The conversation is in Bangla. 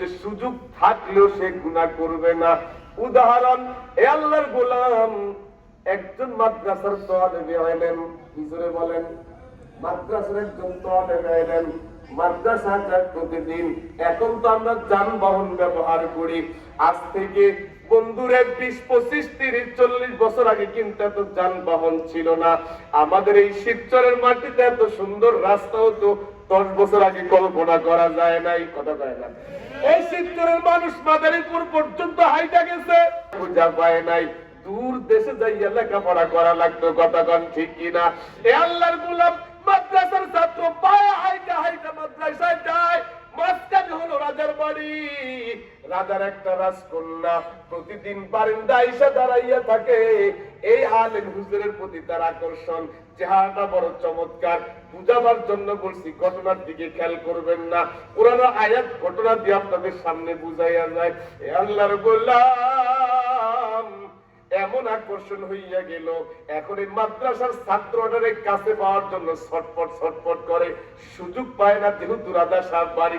যে সুযোগ থাকলেও সে গুণা করবে না। উদাহরণ, এ আল্লাহর গোলাম একজন মাদ্রাসার তোয়ালে আইলেন। বলেন? মাদ্রাসার একজন তোয়ালে হইলেন না। আমাদের এই শিবচরের মাটিতে এত সুন্দর রাস্তাও তো দশ বছর আগে কল্পনা করা যায় নাই। কথা কয় না। এই শিবচরের মানুষ মাদারীপুর পর্যন্ত হাইটা গেছে। পূজা পায় নাই। দূর দেশে যাই লেখাপড়া করা লাগতো। কথা কন ঠিক কিনা? এ আল্লাহর গোলাম রাজার রাজার একটা রাজকন্যা প্রতিদিন বারিন্দা এসে দাঁড়াইয়া থাকে। এই আলেম হুজুরের প্রতি তার আকর্ষণ, চেহারাটা বড় চমৎকার। বুঝাবার জন্য বলছি, ঘটনার দিকে খেয়াল করবেন না। পুরানো আয়াত ঘটনা দিয়ে আপনাদের সামনে বুঝাইয়া যায়। এ আল্লাহর গোলাম, এমন আকর্ষণ হইয়া গেল। এখন এই মাদ্রাসার ছাত্রদের কাছে পাওয়ার জন্য ছটপট ছটপট করে। সুযোগ পায় না, যেহেতু রাজা সাহেব বাড়ি